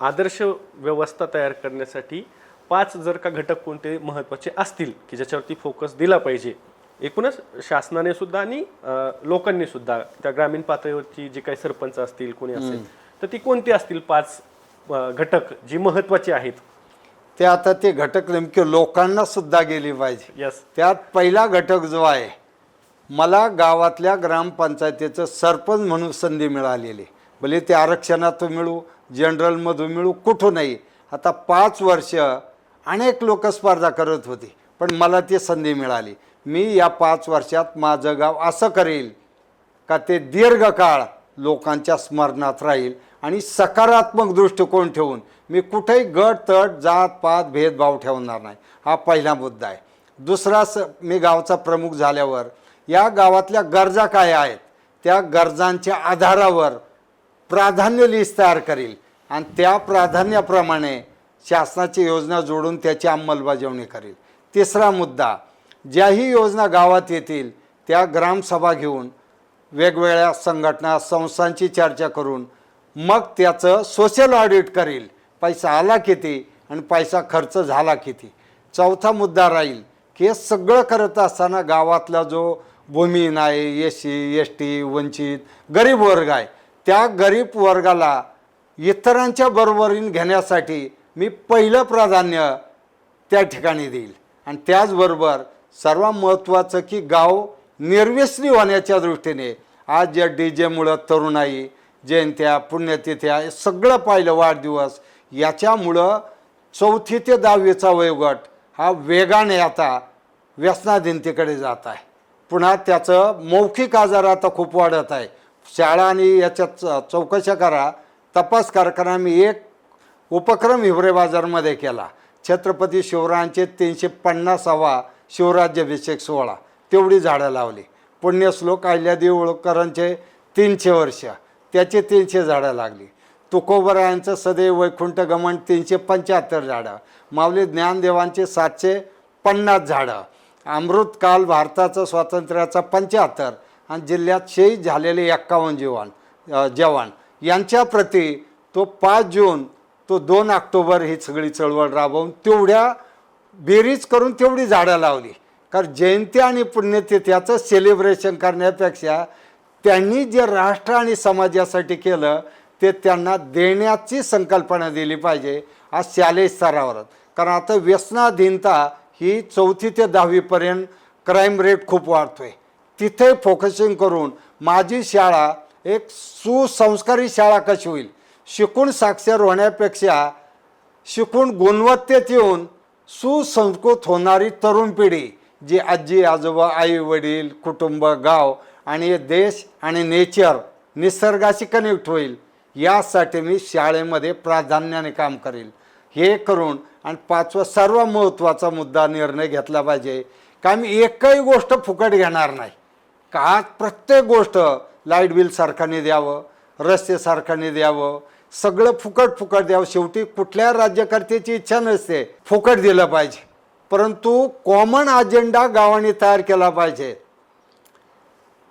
आदर्श व्यवस्था तयार करण्यासाठी पाच जर का घटक कोणते महत्त्वाचे असतील की ज्याच्यावरती फोकस दिला पाहिजे? एकूणच शासनाने सुद्धा आणि लोकांनी सुद्धा त्या ग्रामीण पातळीवरची जे काही सरपंच असतील कोणी असेल तर ती कोणती असतील पाच घटक जी महत्त्वाची आहेत? ते आता ते घटक नेमके लोकांना सुद्धा गेली पाहिजे. यस त्यात पहिला घटक जो आहे मला गावातल्या ग्रामपंचायतीचं सरपंच म्हणून संधी मिळालेली. भले ते आरक्षणातून मिळू जनरलमधून मिळू कुठूनही आता पाच वर्ष अनेक लोक स्पर्धा करत होती पण मला ती संधी मिळाली. मी या पाच वर्षात माझं गाव असं करेल का ते दीर्घकाळ लोकांच्या स्मरणात राहील आणि सकारात्मक दृष्टिकोन ठेवून मी कुठेही गट तट जात पात भेदभाव ठेवणार नाही. हा पहिला मुद्दा आहे. दुसरा स मी गावचा प्रमुख झाल्यावर या गावातल्या गरजा काय आहेत? त्या गरजांच्या आधारावर प्राधान्य लिस्ट तयार करील. आणि त्या प्राधान्याप्रमाणे शासनाची योजना जोडून त्याची अंमलबजावणी करेल. तिसरा मुद्दा ज्याही योजना गावात येतील त्या ग्रामसभा घेऊन वेगवेगळ्या संघटना संस्थांची चर्चा करून मग त्याचं सोशल ऑडिट करेल. पैसा आला किती आणि पैसा खर्च झाला किती? चौथा मुद्दा राहील की हे सगळं करत असताना गावातला जो भूमिहीन आहे एस सी एस टी वंचित गरीब वर्ग आहे त्या गरीब वर्गाला इतरांच्या बरोबरीन घेण्यासाठी मी पहिलं प्राधान्य त्या ठिकाणी देईल. आणि त्याचबरोबर सर्वात महत्त्वाचं की गाव निर्व्यसनी होण्याच्या दृष्टीने आज ज्या डी जेमुळं तरुणाई जयंत्या पुण्यतिथ्या हे सगळं पाहिलं वाढदिवस याच्यामुळं चौथी ते दहावीचा वयोगट हा वेगाने आता व्यसनाधीनतेकडे जात आहे. पुन्हा त्याचं मौखिक आजार आता खूप वाढत आहे. शाळा आणि याच्यात च- चौकशा करा. तपास कारखाना मी एक उपक्रम हिवरे बाजारमध्ये केला. छत्रपती शिवरायांचे तीनशे पन्नासावा शिवराज्याभिषेक सोहळा. तेवढी झाडं लावली. पुण्यश्लोक अहिल्यादेवी होळकरांचे तीनशे वर्ष. त्याचे तीनशे झाडं लागली. तुकोबरायांचं सदैव वैकुंठ गमन तीनशे पंच्याहत्तर झाडं. माऊली ज्ञानदेवांचे सातशे पन्नास झाडं. अमृतकाल भारताचं स्वातंत्र्याचा पंच्याहत्तर. आणि जिल्ह्यात शहीद झालेले एक्कावन्न जवान जवान. यांच्या प्रती तो पाच जून तो दोन ऑक्टोबर ही सगळी चळवळ राबवून तेवढ्या बेरीज करून तेवढी झाडं लावली. कारण जयंती आणि पुण्यतिथ्याचं सेलिब्रेशन करण्यापेक्षा त्यांनी जे राष्ट्र आणि समाजासाठी केलं ते त्यांना देण्याची संकल्पना दिली पाहिजे आज शालेय स्तरावर कारण आता व्यसनाधीनता ही चौथी ते दहावीपर्यंत क्राईम रेट खूप वाढतो आहे तिथे फोकसिंग करून माझी शाळा एक सुसंस्कारी शाळा कशी होईल? शिकून साक्षर होण्यापेक्षा शिकून गुणवत्तेत येऊन सुसंस्कृत होणारी तरुण पिढी जी आजी आजोबा आई वडील कुटुंब गाव आणि देश आणि नेचर निसर्गाशी कनेक्ट होईल यासाठी मी शाळेमध्ये प्राधान्याने काम करेल. हे करून आणि पाचवा सर्व महत्त्वाचा मुद्दा निर्णय घेतला पाहिजे. कारण मी एकही गोष्ट फुकट घेणार नाही. का आज प्रत्येक गोष्ट लाइट बिल सरकारने द्यावं रस्ते सरकारने द्यावं सगळं फुकट फुकट द्यावं. शेवटी कुठल्या राज्यकर्त्याची इच्छा नसते फुकट दिलं पाहिजे. परंतु कॉमन अजेंडा गावाने तयार केला पाहिजे.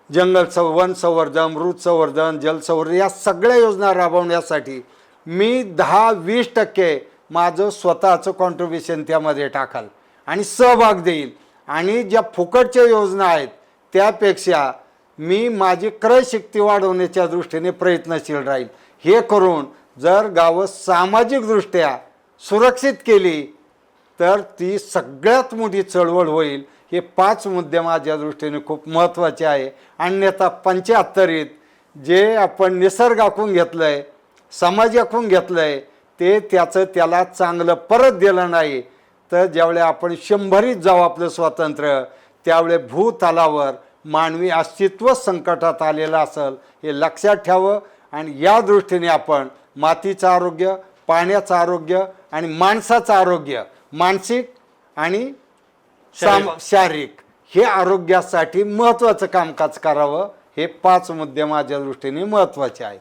जंगल सं वन संवर्धन मृत संवर्धन जलसंवर्धन या सगळ्या योजना राबवण्यासाठी मी दहा वीस टक्के माझं स्वतःचं कॉन्ट्रीब्युशन त्यामध्ये टाकाल आणि सहभाग देईल. आणि ज्या फुकटच्या योजना आहेत त्यापेक्षा मी माझी क्रयशक्ती वाढवण्याच्या दृष्टीने प्रयत्नशील राहील हे करून जर गावं सामाजिकदृष्ट्या सुरक्षित केली तर ती सगळ्यात मोठी चळवळ होईल. हे पाच मुद्दे माझ्या दृष्टीने खूप महत्त्वाचे आहे. अन्यथा पंच्याहत्तरीत जे आपण निसर्ग आखून घेतलं आहे समाज आखून घेतलं आहे ते त्याचं त्याला चांगलं परत दिलं नाही. तर ज्यावेळी आपण शंभरीत जाऊ आपलं स्वातंत्र्य त्यावेळी भूतलावर मानवी अस्तित्व संकटात आलेलं असेल हे लक्षात ठेवावं आणि या दृष्टीने आपण मातीचं आरोग्य पाण्याचं आरोग्य आणि माणसाचं आरोग्य मानसिक आणि साम शारीरिक. हे आरोग्यासाठी महत्त्वाचं कामकाज करावं हे पाच मुद्दे माझ्या दृष्टीने महत्त्वाचे आहेत.